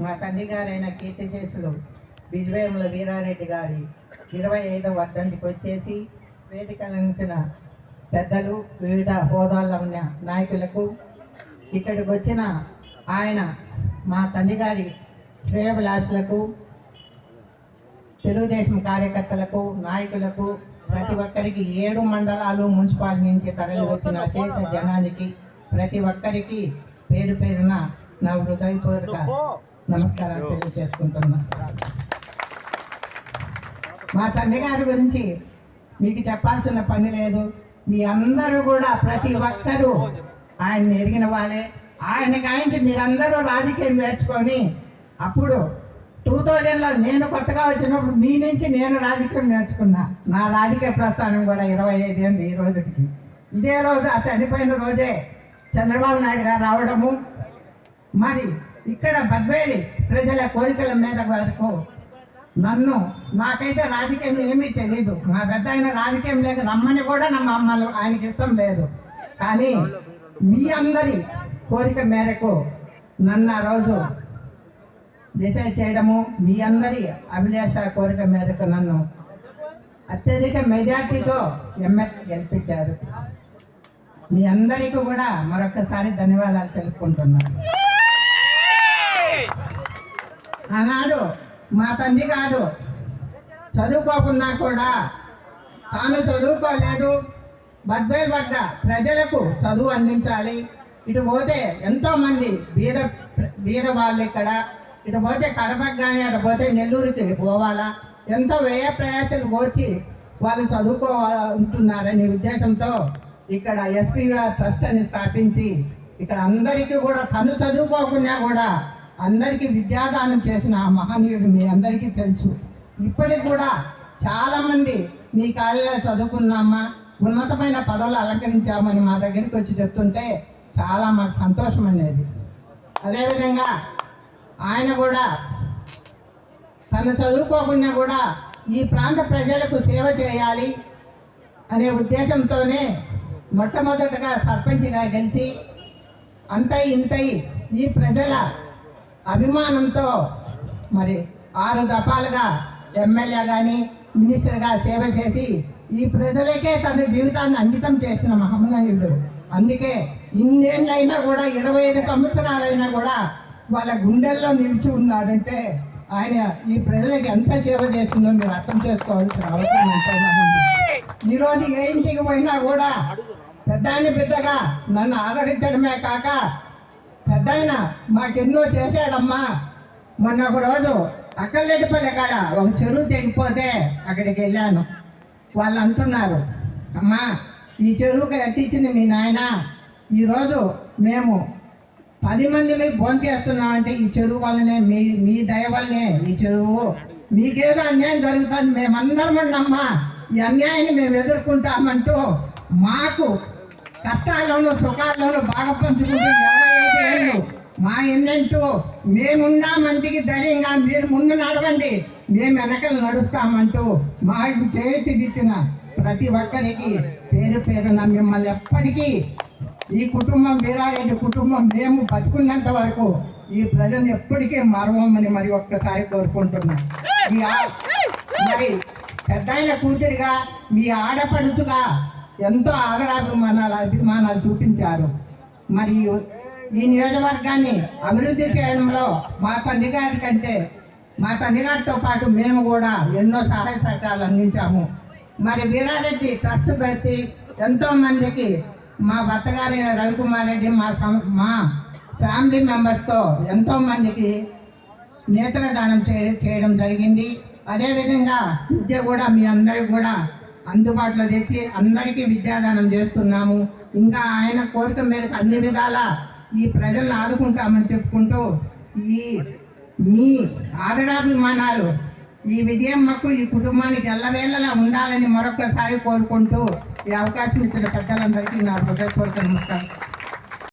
మా తండ్రి గారైన కీర్తిశేషుడు విజయముల వీరారెడ్డి గారి ఇరవై ఐదవ వర్ధంతికి వచ్చేసి వేదికలంచిన పెద్దలు వివిధ హోదాల్లో ఉన్న నాయకులకు ఇక్కడికి వచ్చిన ఆయన మా తండ్రి గారి శ్రేయభిలాషులకు తెలుగుదేశం కార్యకర్తలకు నాయకులకు ప్రతి ఒక్కరికి ఏడు మండలాలు మున్సిపాలిటీ నుంచి తరలి వచ్చిన శేష జనానికి ప్రతి ఒక్కరికి పేరు పేరున నా హృదయపూర్వక నమస్కారాలు తెలియజేసుకుంటున్నా. మా తండ్రి గారి గురించి మీకు చెప్పాల్సిన పని లేదు. మీ అందరూ కూడా ప్రతి ఒక్కరూ ఆయన ఎరిగిన వాళ్ళే. ఆయన గాయించి మీరందరూ రాజకీయం నేర్చుకొని అప్పుడు టూ థౌజండ్లో నేను కొత్తగా వచ్చినప్పుడు మీ నుంచి నేను రాజకీయం నేర్చుకున్నా. నా రాజకీయ ప్రస్థానం కూడా ఇరవై ఐదు ఏళ్ళు ఈ రోజుకి. ఇదే రోజు ఆ చనిపోయిన రోజే చంద్రబాబు నాయుడు గారు రావడము. మరి ఇక్కడ బద్వేలి ప్రజల కోరికల మీద వరకు నన్ను నాకైతే రాజకీయం ఏమీ తెలియదు మా పెద్ద ఆయన రాజకీయం లేక రమ్మని కూడా నా అమ్మలు ఆయనకి ఇష్టం లేదు. కానీ మీ అందరి కోరిక మేరకు నన్ను ఆ రోజు డిసైడ్ చేయడము మీ అందరి అభిలాష కోరిక మేరకు నన్ను అత్యధిక మెజార్టీతో ఎమ్మెల్యే గెలిపించారు. మీ అందరికీ కూడా మరొకసారి ధన్యవాదాలు తెలుపుకుంటున్నాను. ఆనాడు మా తండ్రి గారు చదువుకోకున్నా కూడా తాను చదువుకోలేదు. బద్వే వర్గ ప్రజలకు చదువు అందించాలి. ఇటు పోతే ఎంతోమంది బీద బీద వాళ్ళు ఇక్కడ. ఇటు పోతే కడపకు కానీ అటు పోతే నెల్లూరుకి పోవాలా? ఎంతో వ్యయ ప్రయాసాలు కోర్చి వాళ్ళు చదువుకోవాలంటున్నారనే ఉద్దేశంతో ఇక్కడ ఎస్పీ ట్రస్ట్ అని స్థాపించి ఇక్కడ అందరికీ కూడా తను చదువుకోకుండా కూడా అందరికీ విద్యాదానం చేసిన ఆ మహనీయుడు మీ అందరికీ తెలుసు. ఇప్పటికి కూడా చాలామంది మీ కాలేజీలో చదువుకున్నామా ఉన్నతమైన పదవులు అలంకరించామని మా దగ్గరికి వచ్చి చెప్తుంటే చాలా మాకు సంతోషం అనేది. అదేవిధంగా ఆయన కూడా తను చదువుకోకుండా కూడా ఈ ప్రాంత ప్రజలకు సేవ చేయాలి అనే ఉద్దేశంతోనే మొట్టమొదటగా సర్పంచ్గా గెలిచి అంతై ఇంతై ఈ ప్రజల అభిమానంతో మరి ఆరు దఫాలుగా ఎమ్మెల్యే కానీ మినిస్టర్గా సేవ చేసి ఈ ప్రజలకే తన జీవితాన్ని అంకితం చేసిన మహమ్మనీయుడు అందుకే ఇన్నేళ్ళైనా కూడా ఇరవై ఐదు సంవత్సరాలైనా కూడా వాళ్ళ గుండెల్లో నిలిచి ఉన్నాడంటే ఆయన ఈ ప్రజలకి ఎంత సేవ చేసిందో మీరు అర్థం చేసుకోవాల్సిన అవసరం ఎంతైనా ఉంది. ఈరోజు ఏ ఇంటికి పోయినా కూడా పెద్దాని బిడ్డగా నన్ను ఆదరించడమే కాక పెద్దాయన మాకెన్నో చేశాడమ్మా. మొన్న ఒక రోజు అక్కలెడ్డిపల్లి కాడ ఒక చెరువు తెగిపోతే అక్కడికి వెళ్ళాను. వాళ్ళు అంటున్నారు అమ్మా ఈ చెరువుకి కట్టించింది మీ నాయన. ఈరోజు మేము పది మందిని మీకు భోజనం చేస్తున్నామంటే ఈ చెరువు వల్లనే మీ మీ దయ వల్లనే ఈ చెరువు. మీకేదో అన్యాయం జరుగుతుంది మేమందరం ఉండమ్మా ఈ అన్యాయాన్ని మేము ఎదుర్కొంటామంటూ మాకు కష్టాల్లోనూ సుఖాల్లోనూ బాగా పంచుకుంటూ ఇరవై ఏళ్ళు మా ఎన్నెంటూ మేమున్నామంటికి ధైర్యంగా మీరు ముందు నడవండి. మేము వెనకలు నడుస్తామంటూ మాకు చేతికిచ్చిన ప్రతి ఒక్కరికి పేరు పేరున మిమ్మల్ని ఎప్పటికీ ఈ కుటుంబం వీరారెడ్డి కుటుంబం మేము బతుకున్నంత వరకు ఈ ప్రజలు ఎప్పటికీ మరవమని మరి ఒక్కసారి కోరుకుంటున్నాం. మరి పెద్దాయన కూతురిగా మీ ఆడపడుచుగా ఎంతో ఆదరాభిమానాలు అభిమానాలు చూపించారు. మరి ఈ నియోజకవర్గాన్ని అభివృద్ధి చేయడంలో మా తండ్రి గారి కంటే మా తండ్రి గారితో పాటు మేము కూడా ఎన్నో సహాయ సహకారాలు అందించాము. మరి వీరారెడ్డి ట్రస్ట్ పెట్టి ఎంతో మందికి మా భర్త గారైన రవికుమార్ రెడ్డి మా సం- మా ఫ్యామిలీ మెంబర్స్తో ఎంతో మందికి నేత్రదానం చేయడం జరిగింది. అదేవిధంగా విద్య కూడా మీ అందరికి కూడా అందుబాటులో తెచ్చి అందరికీ విద్యాదానం చేస్తున్నాము. ఇంకా ఆయన కోరిక మేరకు అన్ని విధాల ఈ ప్రజలను ఆదుకుంటామని చెప్పుకుంటూ ఈ మీ ఆదరాభిమానాలు ఈ విజయం మాకు ఈ కుటుంబానికి ఎల్లవేళలా ఉండాలని మరొకసారి కోరుకుంటూ ఈ అవకాశం ఇచ్చిన పెద్దలందరికీ నా హృదయపూర్వక నమస్కారం.